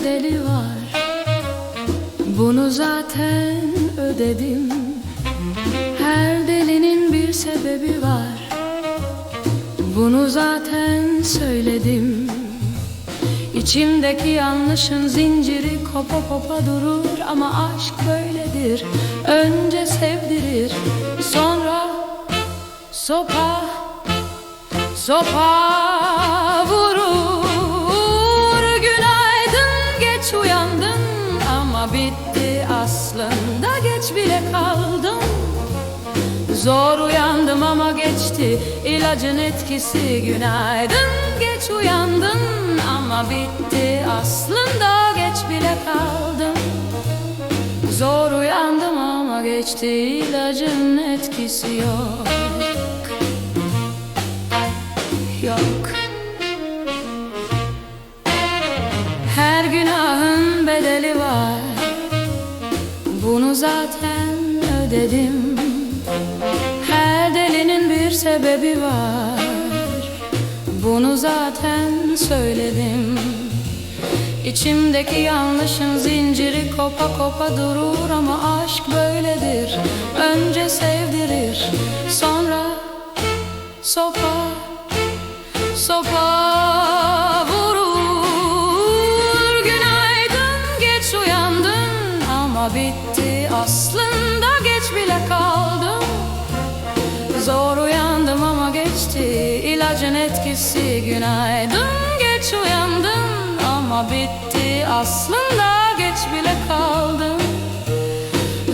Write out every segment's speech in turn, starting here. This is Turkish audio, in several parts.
bedeli var. Bunu zaten ödedim. Her delinin bir sebebi var. Bunu zaten söyledim. İçimdeki yanlışın zinciri kopa kopa durur Ama aşk böyledir. Önce sevdirir Sonra sopa Sopa aslında geç bile kaldım. Zor uyandım ama geçti ilacın etkisi Günaydın. Geç uyandın ama bitti aslında geç bile kaldım. Zor uyandım ama geçti ilacın etkisi yok. Yok Bunu zaten ödedim. Her delinin bir sebebi var. Bunu zaten söyledim. İçimdeki yanlışın zinciri kopa kopa durur ama aşk böyledir. Önce sevdirir sonra sopa sopa aslında geç bile kaldım. Zor uyandım ama geçti. İlacın etkisi Günaydın. Geç uyandın ama bitti. Aslında geç bile kaldım.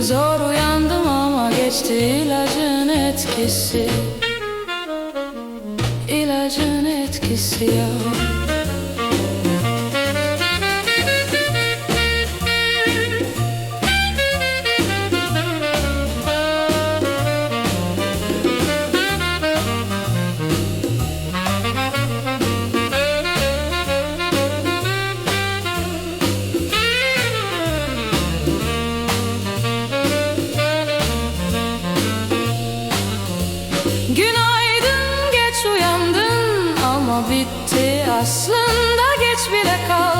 Zor uyandım ama geçti. İlacın etkisi. İlacın etkisi yok bitti. Aslında geç bile kaldı.